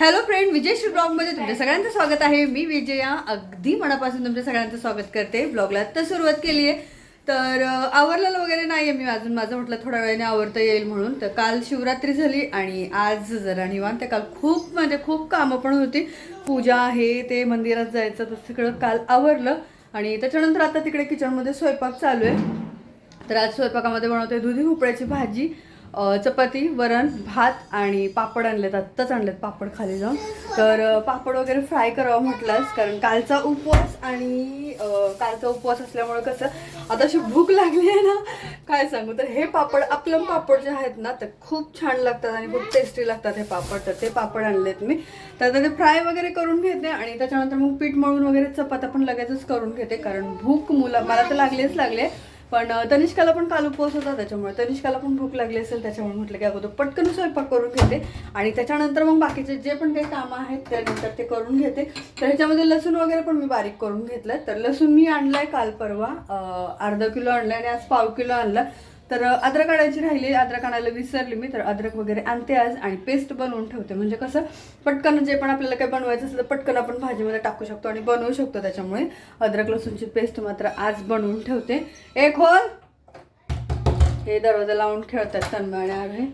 Hello friend विजयश्री ब्लॉगमध्ये तुमच्या सगळ्यांचं स्वागत आहे. मी विजया अगदी मनापासून तुमच्या सगळ्यांचं स्वागत करते. ब्लॉगला तर सुरुवात केली आहे. तर आवरलेलं वगैरे नाही आहे मी अजून माझं म्हटलं थोड्या वेळाने आवरता येईल म्हणून. तर काल शिवरात्री झाली आणि आज जरा निवांत. काल खूप म्हणजे खूप कामं पण होती. पूजा आहे ते मंदिरात जायचं तर तिकडं काल आवरलं. आणि त्याच्यानंतर आता तिकडे किचनमध्ये स्वयंपाक चालू आहे. तर आज स्वयंपाकामध्ये बनवते दुधी भोपळ्याची भाजी. चपाती वरण भात आणि पापड आणलेत आत्ताच आणलेत पापड खाली जाऊन. तर पापड वगैरे फ्राय करावं म्हटलंच कारण कालचा उपवास आणि कालचा उपवास असल्यामुळे कसं आता अशी भूक लागली आहे ना काय सांगू? तर हे पापड आपलं पापड जे आहेत ना तर खूप छान लागतात आणि खूप टेस्टी लागतात हे पापड. तर ते पापड आणलेत मी. तर आता ते फ्राय वगैरे करून घेते आणि त्याच्यानंतर मग पीठ मळून वगैरे चपात्या पण लगेचच करून घेते कारण भूक मुलं मला तर लागलीच लागले पण तनिष्काला पण काल उपवास होता त्याच्यामुळे. तनिष्काला पण भूक लागली असेल त्याच्यामुळे म्हटलं की अगोदर पटकन स्वयंपाक करून घेते. आणि त्याच्यानंतर मग बाकीचे जे पण काही कामं आहेत त्यानंतर ते करून घेते. तर ह्याच्यामध्ये लसूण वगैरे पण मी बारीक करून घेतलं तर लसूण मी आणलाय काल परवा. अर्धा किलो आणलाय आणि आज पाव किलो आणला. तर अद्रक आणायची राहिली. अद्रक आणायला विसरली मी. तर अद्रक वगैरे आणते आज आणि पेस्ट बनवून ठेवते. म्हणजे कसं पटकन जे पण आपल्याला काही बनवायचं असेल तर पटकन आपण भाजीमध्ये टाकू शकतो आणि बनवू शकतो त्याच्यामुळे. अद्रक लसूणची पेस्ट मात्र आज बनवून ठेवते. एक होल. हे दरवाजा लावून खेळतात तन्मय आणि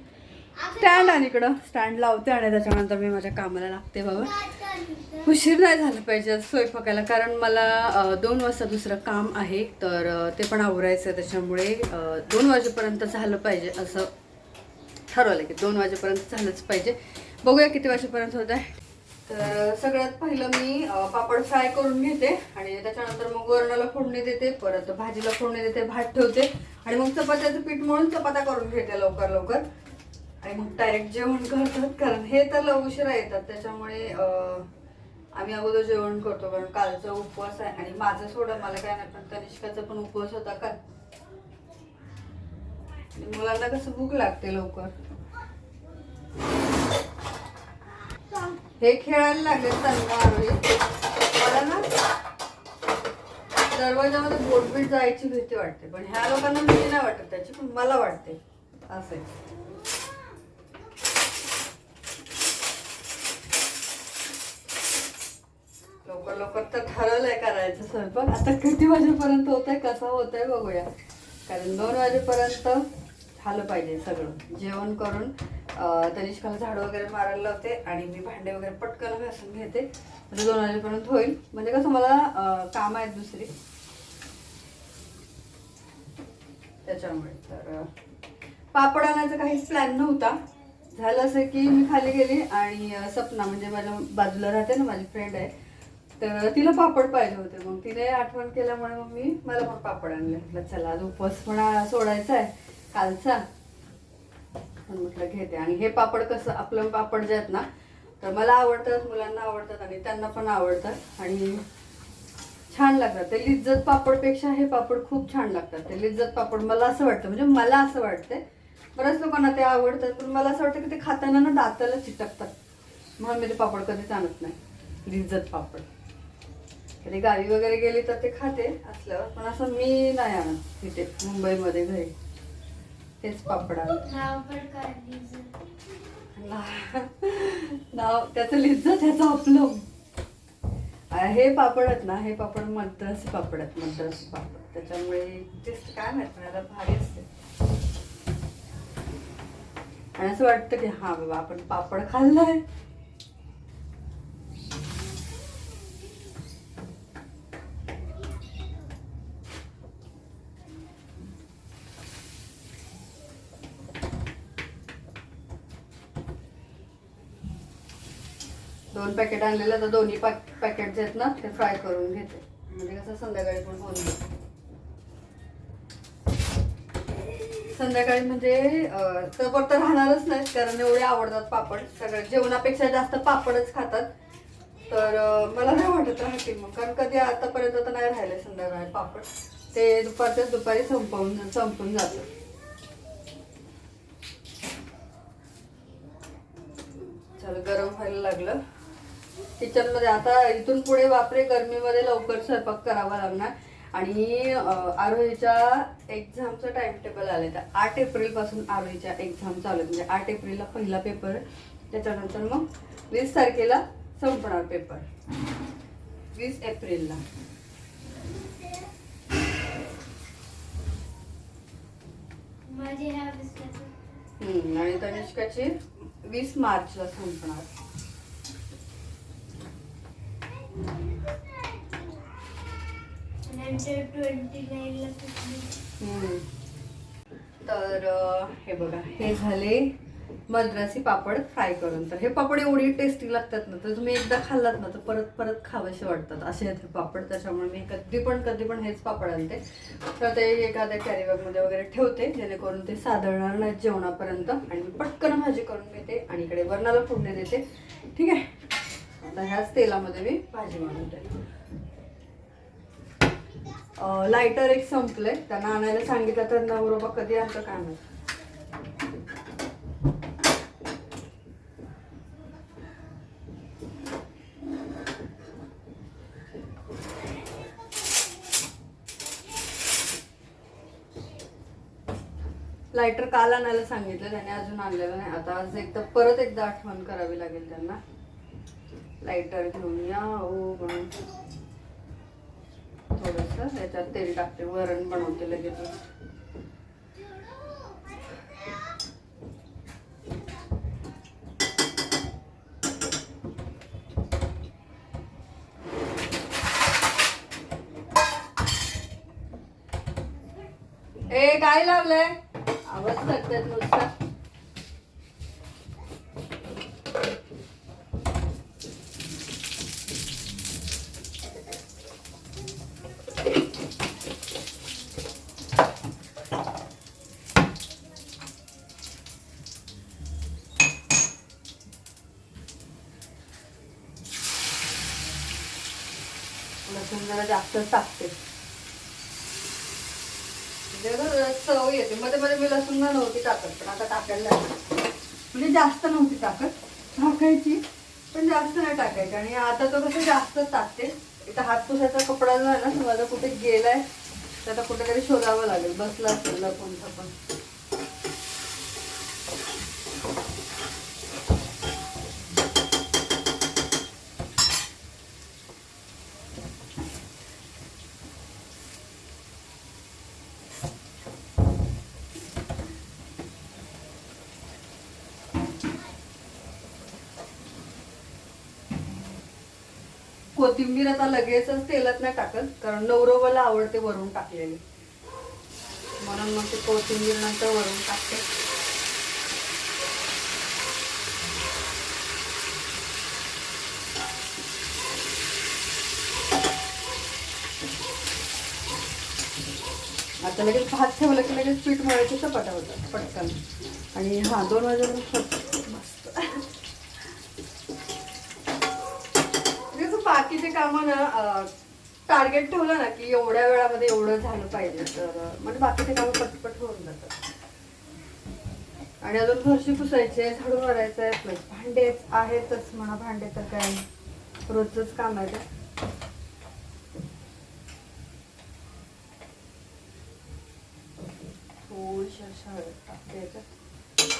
स्टँड आणि इकडं. स्टँड लावते आणि त्याच्यानंतर मी माझ्या कामाला लागते बाबा. उशीर नाही झालं पाहिजे स्वयंपाकाला कारण मला दोन वाजता दुसरं काम आहे तर ते पण आवरायचं आहे त्याच्यामुळे दोन वाजेपर्यंत झालं पाहिजे असं ठरवलं की दोन वाजेपर्यंत झालंच पाहिजे. बघूया किती वाजेपर्यंत होत आहे. तर सगळ्यात पहिलं मी पापड फ्राय करून घेते आणि त्याच्यानंतर मग वरणाला फोडणी देते परत भाजीला फोडणी देते भात ठेवते आणि मग चपात्याचं पीठ म्हणून चपात्या करून घेते लवकर लवकर. आणि मग डायरेक्ट जेवण करतात कारण हे तर उशिरा येतात. त्याच्यामुळे आम्ही अगोदर जेवण करतो कारण कालचा उपवास आहे आणि माझं सोडा मला काय नाही पण तनिष्काचा पण उपवास होता काल मुलांना कसं भूक लागते लवकर. हे खेळायला लागले तन्वारोही मला ना दरवाजामध्ये बोटबीट जायची भीती वाटते पण ह्या लोकांना भीती नाही वाटत त्याची पण मला वाटते. असे लवकर तर ठरवलंय करायचं स्वयंपाक. आता किती वाजेपर्यंत होत आहे कसा होत आहे बघूया. कारण दोन वाजेपर्यंत झालं पाहिजे सगळं. जेवण करून तनिष्काला झाडं वगैरे मारायला लावते आणि मी भांडे वगैरे पटकन घासून घेते. म्हणजे दोन वाजेपर्यंत होईल. म्हणजे कसं मला काम आहेत दुसरी. त्याच्यामुळे. तर पापड आणायचा काहीच प्लॅन नव्हता. झालं असं की मी खाली गेली आणि सपना म्हणजे माझ्या बाजूला राहते ना माझी फ्रेंड आहे तर तिला पापड पाहिजे होते मग तिने आठवण केल्यामुळे मग मी मला पण पापड आणले. म्हटलं चला आज उपवास म्हणा सोडायचा आहे कालचा पण म्हटलं घेते. आणि हे पापड कसं आपलं पापड जे आहेत ना तर मला आवडतात मुलांना आवडतात आणि त्यांना पण आवडतात. आणि छान लागतात. ते लिज्जत पापडपेक्षा हे पापड खूप छान लागतात. ते लिज्जत पापड मला असं वाटतं म्हणजे मला असं वाटतंय. बऱ्याच लोकांना ते आवडतात पण मला असं वाटतं की ते खाताना ना दाताला चिटकतात. म्हणून मी ते पापड कधीच आणत नाही. लिज्जत पापड. कधी गावी वगैरे गेली तर ते खाते असल्यावर. पण असं मी नाही आणत तिथे मुंबईमध्ये घरी. तेच पापड नाव त्याचं लिज्जत ह्याचं आपलं. हे पापड आहेत ना हे पापड मद्रासी पापड आहेत मद्रासी पापड. त्याच्यामुळे टेस्ट काय माहीत मला भारी असते. आणि असं वाटतं की हा बाबा आपण पापड खाल्लाय. पॅकेट आणलेलं तर दोन्ही पॅकेट जे आहेत ना ते फ्राय करून घेते. म्हणजे कसं संध्याकाळी पण होऊन संध्याकाळी म्हणजे अं, तर तर राहणारच नाही कारण एवढे आवडतात पापड. सगळं जेवणापेक्षा जास्त पापडच खातात. तर मला नाही वाटत राहतील मग कारण कधी आतापर्यंत तर नाही राहिले संध्याकाळी पापड. ते दुपारच्याच दुपारी संपवून संपून जातं. चल गरम व्हायला लागलं. किचनमध्ये आता इथून पुढे बापरे गरमीमध्ये लवकर स्वयंपाक करावा लागणार. आणि आरोहीच्या एक्झामचं टाइम टेबल आलंय. तर आठ एप्रिलपासून आरोहीच्या एक्झाम चालू म्हणजे आठ एप्रिलला पहिला पेपर त्याच्यानंतर मग वीस तारखेला संपणार पेपर वीस एप्रिलला. आणि तनिष्काची वीस मार्चला संपणार. तर हे बघा हे झाले मद्रासी पापड फ्राय करून. तर हे पापड एवढी टेस्टी लागतात ना तर तुम्ही एकदा खाल्लात ना तर परत परत खावेसे वाटतात. असे आहेत हे पापड त्याच्यामुळे मी कधी पण कधी पण हेच पापड आणते. तर ते एखाद्या कॅरीबॅगमध्ये वगैरे ठेवते जेणेकरून ते साधळणार नाहीत जेवणापर्यंत. आणि पटकन भाजी करून घेते आणि इकडे वरणाला फोडणे देते. ठीक आहे? आता ह्याच तेलामध्ये मी भाजी बनवते लायटर एक संपलंय. त्यांना आणायला सांगितलं तर नवरोबा कधी आणतं काय माहीत. लायटर काल आणायला सांगितलं. त्याने अजून आणलेलं नाही. आता आज एकदा परत एकदा आठवण करावी लागेल त्यांना. लायटर घेऊन या. ओ म्हणून थोडस याच्यात तेल टाकते. वरण बनवते लगेच. ए काय लावलंय? आवाज करतात नुसता. लसूण टाकते. म्हणजे चव येते. मध्ये मध्ये मी लसूण नव्हती टाकत पण आता टाकायला लागली. म्हणजे जास्त नव्हती टाकत. टाकायची पण जास्त नाही टाकायची. आणि आता तो कसं जास्तच टाकते. इथं हात पुसायचा कपडा जो आहे ना माझा कुठे गेलाय तर आता कुठेतरी शोधावं लागेल. बसला असेल कोणता पण कोथिंबीर आता लगेचच तेलात नाही टाकत कारण नवरोबाला आवडते वरून टाकलेली. म्हणून मग ते कोथिंबीर नंतर वरून टाकते. आता लगेच भात ठेवलं की लगेच पीठ मळायचं चपात्या होतं पटकन. आणि हा दोन वाजेपर्यंत मस्त कसं बाकीचे कामं ना टार्गेट ठेवलं ना की एवढ्या वेळामध्ये एवढं झालं पाहिजे तर म्हणजे बाकीचे कामं पटपट होऊन जातात. आणि अजून फरशी पुसायचे झाडू मारायचं आहे म्हणजे प्लस भांडे आहेतच म्हणा भांडे तर काय रोजच काम आहे थोडीशी हो, अशा टाकते याच्यात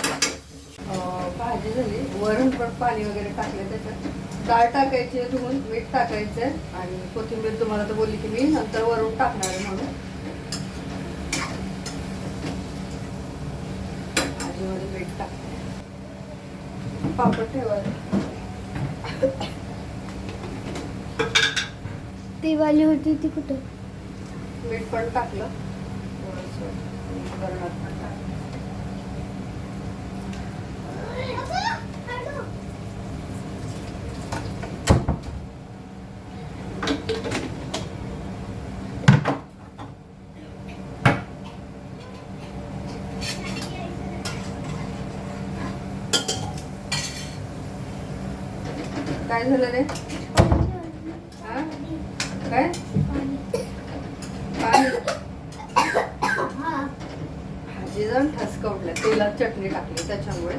अं, भाजी झाली वरण पण पाणी वगैरे टाकलं त्याच्यात डाळ टाकायची आहे धुवून मीठ टाकायचं आहे आणि कोथिंबीर तुम्हाला तर बोलली की मी नंतर वरून टाकणार आहे म्हणून. भाजीमध्ये मीठ टाकते. पापड ठेवायला. ती वाली होती ती कुठं? मीठ पण टाकलं. वरणात पण टाकलं. काय झालं रे हा? काय काय भाजी जण ठसकवल्या तेलात चटणी टाकली त्याच्यामुळे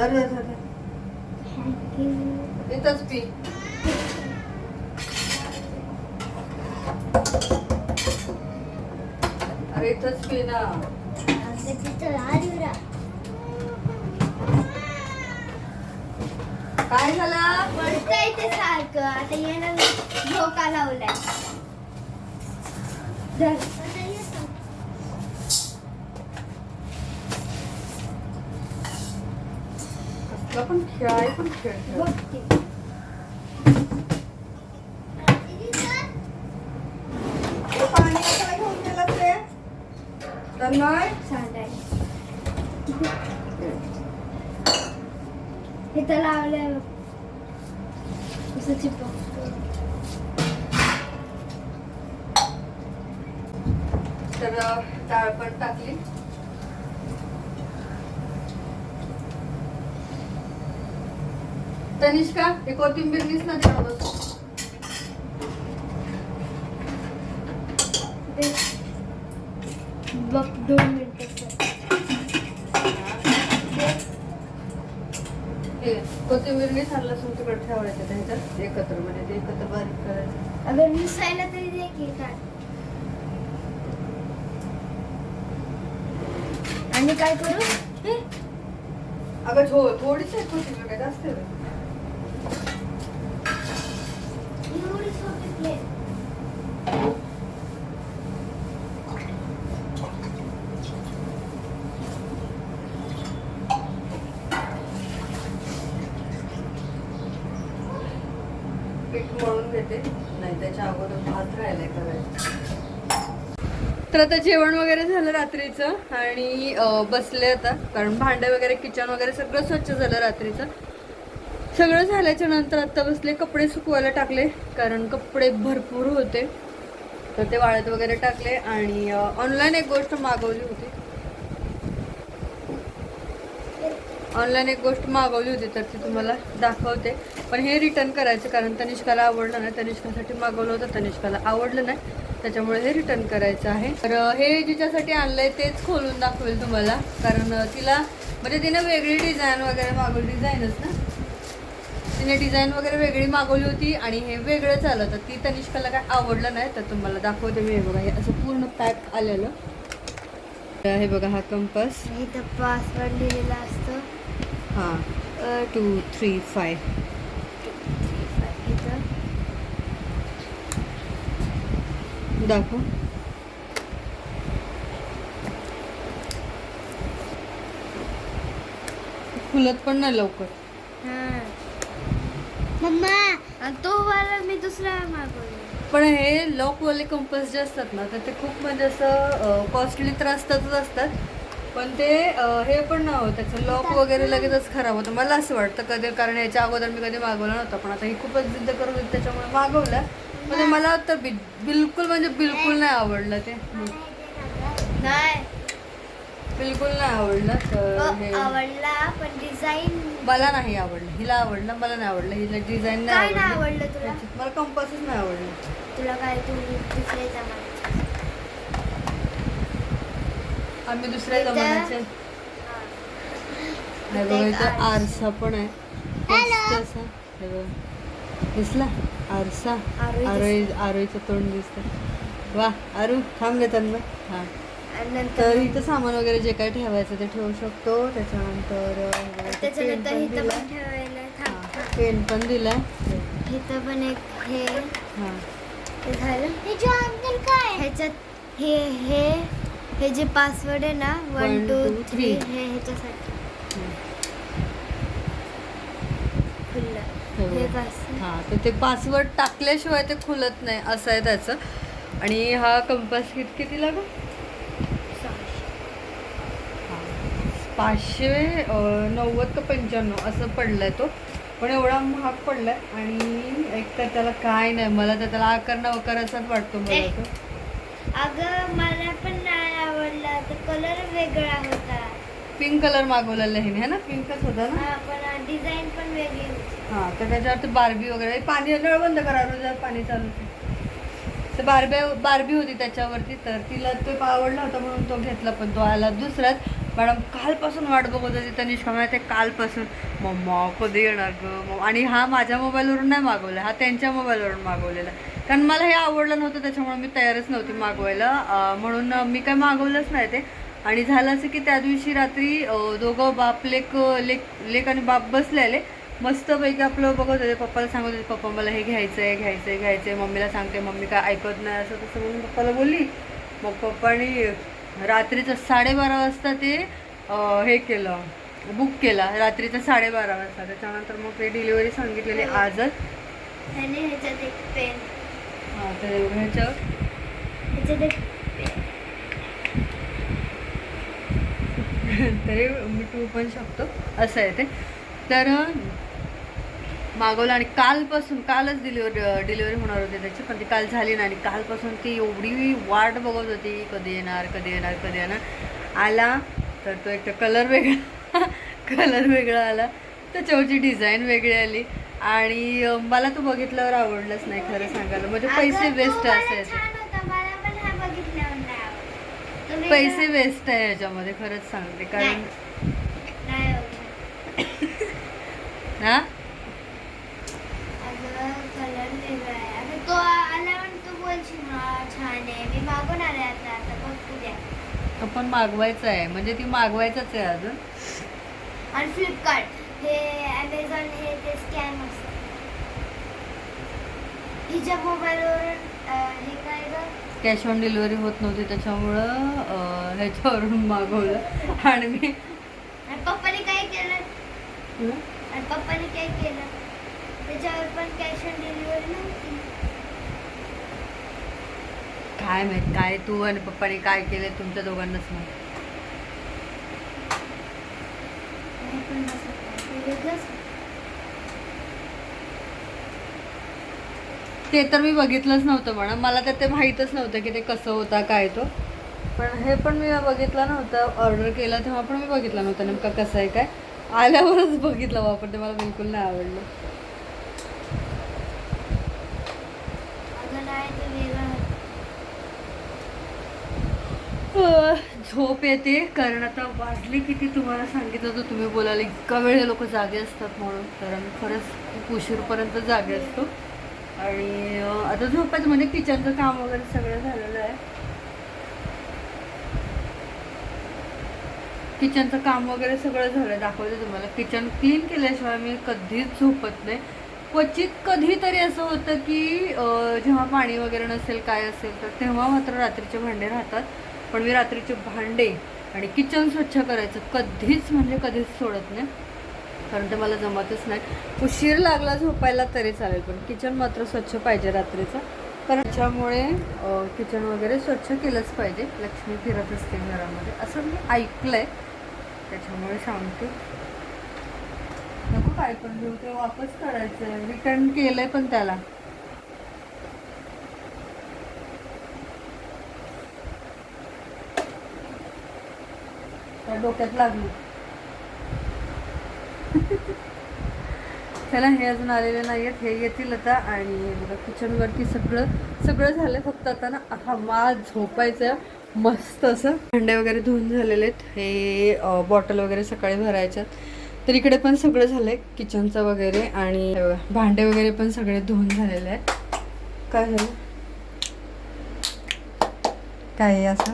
धर धर इथंच पी. अरे इथंच पी ना. काय झालं? पडतंय ते सारखं आता येणार झोका लावलाय. धर. कसला पण खेळाय पण खेळ खेळ. ते. हे पाणी कशाला घेऊन. इथं लावलंय बघ. कसं चिपकतो. तर अं, डाळ पण टाकली तनिष्का हे कोथिंबीर नीस ना देणार बस. बघ दोन मिनिटं कोथिंबीर नीस आणि लसूण तिकडे ठेवायचं त्यांच्यात एकत्र म्हणजे ते एकत्र बारीक करायचं. अगर मिसायला तरी दे की काय. आणि काय करू? हे? अगं थो थोडीच आहे कोथिंबीर काय जास्त आहे. तर आता जेवण वगैरे झालं रात्रीचं आणि बसले आता. कारण भांडे वगैरे किचन वगैरे सगळं स्वच्छ झालं रात्रीचं. सगळं झाल्याच्यानंतर आत्ता बसले कपडे सुकवायला टाकले कारण कपडे भरपूर होते. तर ते वाळत वगैरे टाकले आणि ऑनलाईन एक गोष्ट मागवली होती. ऑनलाईन एक गोष्ट मागवली होती तर ती तुम्हाला दाखवते. पण हे रिटर्न करायचं कारण तनिष्काला आवडलं नाही. तनिष्कासाठी मागवलं होतं तनिष्काला आवडलं नाही. त्याच्यामुळे हे रिटर्न करायचं आहे. तर हे जिच्यासाठी आणलं आहे तेच खोलून दाखवेल तुम्हाला. कारण तिला म्हणजे तिने वेगळी डिझाईन वगैरे मागवली डिझाईनच ना? तिने डिझाईन वगैरे वेगळी मागवली होती आणि हे वेगळंच आलं तर ती तनिष्काला काय आवडलं नाही तर तुम्हाला दाखवते मी. हे बघा हे असं पूर्ण पॅक आलेलं. तर हे बघा हा कंपास इथं पासवर्ड लिहिलेला असतो. हां. टू थ्री फाय दाखव. फुलत पण नाही लवकर. मम्मा तो वाला मी दुसरा मागवला. पण हे लॉकवाले कंपस जे असतात ना तर ते खूप म्हणजे असं कॉस्टली तर असतातच असतात. पण ते हे पण त्याचं. लॉक वगैरे लगेचच खराब होतं. मला असं वाटतं कधी कारण याच्या अगोदर मी कधी मागवलं नव्हतं पण आता ही खूपच जिद्द होती त्याच्यामुळे मागवलं. म्हणजे मला तर बि- बिलकुल म्हणजे बिलकुल नाही आवडलं ते. नाही. बिलकुल नाही आवडलं तर हे आवडला पण डिझाईन मला नाही आवडलं हिला आवडलं मला नाही आवडलं हिला डिझाईन काय नाही नाही आवडली आवडलं तुला? त्याच्यात मला कंपासच नाही आवडलं. तुला काय तू दुसरे जमान्याचे? आम्ही दुसऱ्या इथं- जमान्याचे. हे. बघा इथं आरसा पण आहे. मस्त असा. हे बघा. दिसला? आरसा. आरोही आरोई आरोईचं तोंड दिसतं वा आरू थांब घेतात ना हां. तर नंतर इथं सामान वगैरे जे काय ठेवायचं ते ठेवू शकतो. त्याच्यानंतर त्याच्यानंतर पण इथं दिलाय. पण ठेवायला थांब. पेन पण दिलाय. इथं पण एक हे. हां. हे झालं. अंकल काय? ह्याच्यात हे हे हे जे पासवर्ड आहे ना वन टू थ्री. हे ह्याच्यासाठी. खुललं. हे हे हां तर ते पासवर्ड टाकल्याशिवाय ते खुलत नाही असं आहे त्याचं. आणि हा कंपास कित किती लागो पाचशे नव्वद का पंच्याण्णव असं पडलाय तो. पण एवढा महाग पडलाय आणि एक तर त्याला काय नाही मला तर त्याला आकार न वकार असाच वाटतो मला तो अगं मला पण नाही आवडला तर कलर वेगळा होता. पिंक कलर मागवलेला आहे है ना? पिंकच होता ना? हा पण डिझाईन पण वेगळी होती. हां तर त्याच्यावरती बारबी वगैरे पाणी नळ बंद करा रोज पाणी चालू आहे. तर बारबी बारबी होती त्याच्यावरती तर तिला तो आवडला होता म्हणून तो घेतला पण तो आला दुसराच मॅडम कालपासून वाट बघत होती तनिष्का म्हणते कालपासून. मम्मा कधी येणार गं. मग आणि हा माझ्या मोबाईलवरून नाही मागवला हा त्यांच्या मोबाईलवरून मागवलेला. कारण मला हे आवडलं नव्हतं त्याच्यामुळे मी तयारच नव्हती मागवायला. म्हणून मी काय मागवलंच नाही ते. आणि झालं असं की त्या दिवशी रात्री दोघं बाप लेक लेक लेक आणि बाप बसलेले. मस्तपैकी आपलं बघत होते. पप्पाला सांगत होते पप्पा मला हे घ्यायचं आहे घ्यायचं आहे घ्यायचं आहे मम्मीला सांगते मम्मी काय ऐकत नाही असं तसं म्हणून पप्पाला बोलली. मग पप्पानी रात्रीचं साडेबारा वाजता ते हे केलं बुक केला. रात्रीचं साडेबारा वाजता. त्याच्यानंतर मग ते डिलिव्हरी सांगितलेली आजच. हां तर ह्याच्यावर. तरी पण शकतो. असं आहे ते. तर मागवलं आणि कालपासून कालच डिलिव्हरी डिलिव्हरी होणार होती त्याची पण ती काल झाली नाही आणि कालपासून ती एवढी वाट बघत होती कधी येणार कधी येणार कधी येणार. आला तर तो एक कलर वेगळा कलर वेगळा आला. त्याच्यावरची डिझाईन वेगळी आली. आणि मला तो बघितल्यावर आवडलंच नाही खरं सांगायला. म्हणजे पैसे वेस्ट असायचे. हा पैसे वेस्ट आहे ह्याच्यामध्ये खरंच सांगते. कारण. हा अगं कलर वेगळा आहे आता तो आल्यावर तू बोलशील हा छान आहे मी मागून आले आता आता बघ उद्या आपण मागवायचं आहे. म्हणजे ती मागवायचंच आहे अजून. आणि फ्लिपकार्ट हे ॲमेझॉन हे ते स्कॅम असतं. हिच्या मोबाईलवरून हे काय ग? कॅश ऑन डिलिव्हरी होत नव्हती त्याच्यामुळं ह्याच्यावरून मागवलं. आणि मी आणि पप्पाने काय केलं? आणि पप्पाने काय केलं? त्याच्यावर पण कॅश ऑन डिलिव्हरी नव्हती. काय माहीत काय तू आणि पप्पाने काय केले तुमच्या दोघांनाच माहीत. ते तर मी बघितलंच नव्हतं म्हणा. मला तर ते माहीतच नव्हतं की ते कसं होता काय तो. पण हे पण मी बघितलं नव्हतं. ऑर्डर केलं तेव्हा पण मी बघितलं नव्हतं नेमका कसं आहे काय. आल्यावरच बघितलं वापर ते मला बिलकुल नाही आवडलं अगं नाही ते वेगळं होतं. अह, झोप येते कारण आता वाजली किती तुम्हाला सांगितलं तर तुम्ही बोलायला इतका वेळ लोक जागे असतात म्हणून. तर आम्ही खरंच खूप उशीरपर्यंत जागे असतो. आणि आता झोपायचं म्हणजे किचनचं काम वगैरे सगळं झालेलं आहे. किचनचं काम वगैरे सगळं झालं दाखवते तुम्हाला. किचन क्लीन केल्याशिवाय मी कधीच झोपत नाही. क्वचित कधीतरी असं होतं की जेव्हा पाणी वगैरे नसेल काय असेल तर तेव्हा मात्र रात्रीचे भांडे राहतात. पण मी रात्रीचे भांडे आणि किचन स्वच्छ करायचं कधीच म्हणजे कधीच सोडत नाही. कारण ते मला जमतच नाही. उशीर लागला झोपायला तरी चालेल पण किचन मात्र स्वच्छ पाहिजे रात्रीचं. कारण त्याच्यामुळे किचन वगैरे स्वच्छ केलंच पाहिजे. लक्ष्मी फिरत असते घरामध्ये. असं मी ऐकलं आहे त्याच्यामुळे सांगते. नको काय पण घेऊ ते वापस करायचं आहे रिटर्न केलंय पण त्याला. त्या डोक्यात लागली. त्याला हे अजून आलेले नाही आहेत हे येतील आता. आणि बघा किचनवरती सगळं सगळं झालं फक्त आता ना. हा मा झोपायचं. मस्त असं. भांडे वगैरे धुवून झालेले आहेत. हे बॉटल वगैरे सकाळी भरायच्यात. तर इकडे पण सगळं झालंय किचनचं वगैरे. आणि भांडे वगैरे पण सगळे धुवून झालेले आहेत. काय झालं? काय आहे असं?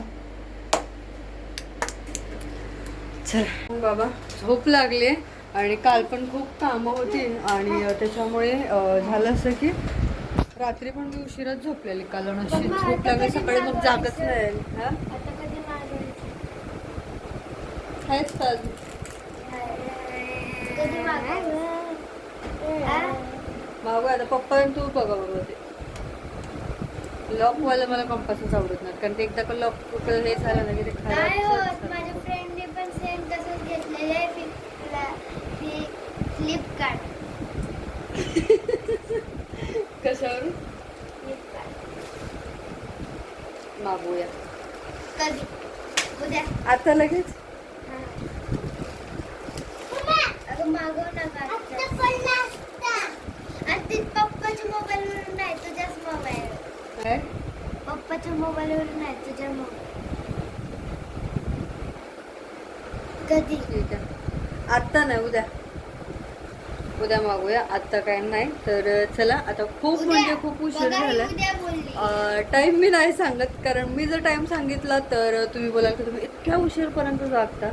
चला. बाबा झोप लागली आणि काल पण खूप कामं होती आणि त्याच्यामुळे झालं असं की रात्री पण मी उशिराच झोपलेली काल अशी झोप लागली सकाळी मग जागच नाही. आहेच? मागू आता पप्पा आणि तू बघा बघा ते. लॉकवाला मला कंपासच आवडत नाही कारण ते एकदा का लॉक हे झालं ना की ते नाही आहे फ्लिपकार्ट कशावरून? फ्लिपकार्ट मागूया. कधी? उद्या. आता लगेच? अगं मागव नका आणि ते पप्पाच्या मोबाईलवरून नाही तुझ्याच मोबाईल काय? पप्पाच्या मोबाईलवरून नाही तुझ्या मोबाईल कधी ठीक आहे आत्ता नाही उद्या. उद्या मागूया. आत्ता काय नाही तर चला आता खूप. म्हणजे खूप उशीर बोलली. टाइम मी नाही सांगत कारण मी जर टाइम सांगितला तर तुम्ही बोलाल की तुम्ही इतक्या उशीरपर्यंत जागता.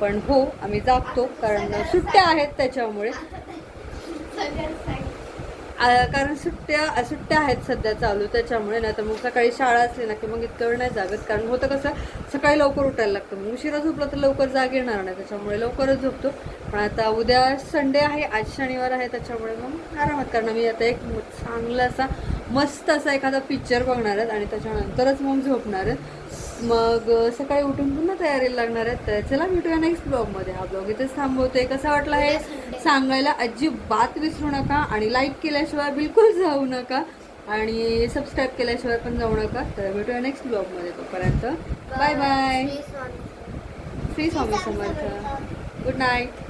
पण हो आम्ही जागतो कारण सुट्ट्या आहेत त्याच्यामुळे. कारण सुट्ट्या सुट्ट्या आहेत सध्या चालू त्याच्यामुळे ना तर मग सकाळी शाळा असली ना की मग इतकं वेळ नाही जागत. कारण होतं कसं सकाळी लवकर उठायला लागतं. मग उशिरा झोपलं तर लवकर जाग येणार नाही त्याच्यामुळे लवकरच झोपतो. पण आता उद्या संडे आहे आज शनिवार आहे त्याच्यामुळे मग आरामात. कारण मी आता एक चांगला असा मस्त असा एखादा पिक्चर बघणार आहेत आणि त्याच्यानंतरच मग झोपणार आहेत. मग सकाळी उठून पुन्हा तयारीला लागणार आहेत. तर चला भेटूया नेक्स्ट ब्लॉगमध्ये हा ब्लॉग इथेच थांबवतोय. कसा वाटला हे सांगायला अजिबात विसरू नका आणि लाईक केल्याशिवाय बिलकुल जाऊ नका आणि सबस्क्राईब केल्याशिवाय पण जाऊ नका. तर भेटूया नेक्स्ट ब्लॉगमध्ये तोपर्यंत. Bye bye Shri Swami Samarth. Good night